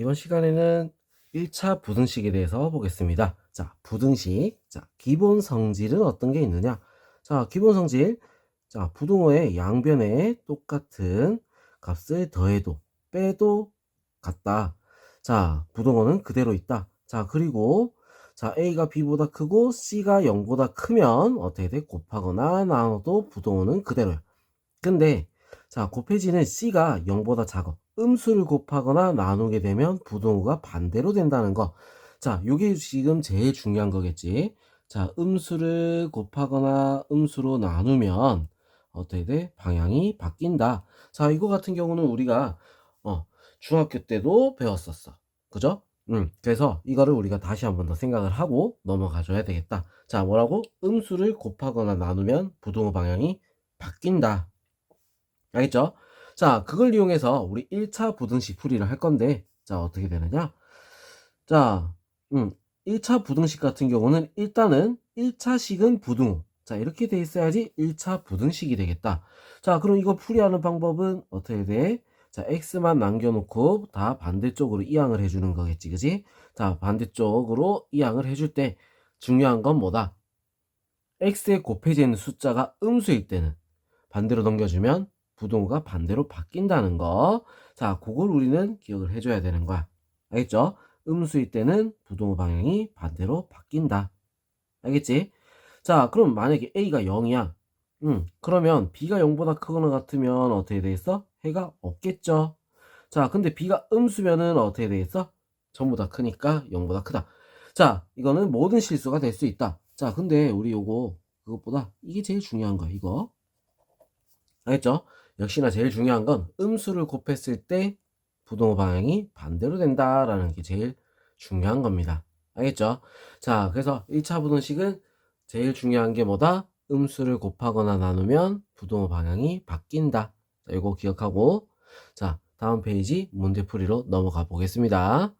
이번 시간에는 1차 부등식에 대해서 보겠습니다. 자, 부등식. 자, 기본 성질은 어떤 게 있느냐? 자, 기본 성질. 자, 부등호의 양변에 똑같은 값을 더해도 빼도 같다. 자, 부등호는 그대로 있다. 자, 그리고 자, A가 B보다 크고 C가 0보다 크면 어떻게 돼? 곱하거나 나눠도 부등호는 그대로야. 근데 자, 곱해지는 C가 0보다 작아. 음수를 곱하거나 나누게 되면 부등호가 반대로 된다는 거. 자, 요게 지금 제일 중요한 거겠지. 자, 음수를 곱하거나 음수로 나누면 어떻게 돼? 방향이 바뀐다. 자, 이거 같은 경우는 우리가 어, 중학교 때도 배웠었어. 그죠? 음, 그래서 이거를 우리가 다시 한 번 더 생각을 하고 넘어가 줘야 되겠다. 자, 뭐라고? 음수를 곱하거나 나누면 부등호 방향이 바뀐다. 알겠죠? 자, 그걸 이용해서 우리 1차 부등식 풀이를 할 건데, 자, 어떻게 되느냐? 자, 음, 1차 부등식 같은 경우는 일단은 1차식은 부등호. 자, 이렇게 돼 있어야지 1차 부등식이 되겠다. 자, 그럼 이거 풀이하는 방법은 어떻게 돼? 자, x만 남겨놓고 다 반대쪽으로 이항을 해주는 거겠지, 그지? 자, 반대쪽으로 이항을 해줄 때 중요한 건 뭐다? x에 곱해지는 숫자가 음수일 때는 반대로 넘겨주면 부동호가 반대로 바뀐다는 거. 자, 그걸 우리는 기억을 해줘야 되는 거야. 알겠죠? 음수일 때는 부동호 방향이 반대로 바뀐다. 알겠지? 자, 그럼 만약에 A가 0이야. 음, 그러면 B가 0보다 크거나 같으면 어떻게 되겠어? 해가 없겠죠? 자, 근데 B가 음수면은 어떻게 되겠어? 전부 다 크니까 0보다 크다. 자, 이거는 모든 실수가 될 수 있다. 자, 근데 우리 요거, 그것보다 이게 제일 중요한 거야, 이거. 알겠죠? 역시나 제일 중요한 건 음수를 곱했을 때 부동호 방향이 반대로 된다라는 게 제일 중요한 겁니다. 알겠죠? 자, 그래서 1차 부등식은 제일 중요한 게 뭐다? 음수를 곱하거나 나누면 부동호 방향이 바뀐다. 자, 이거 기억하고 자, 다음 페이지 문제풀이로 넘어가 보겠습니다.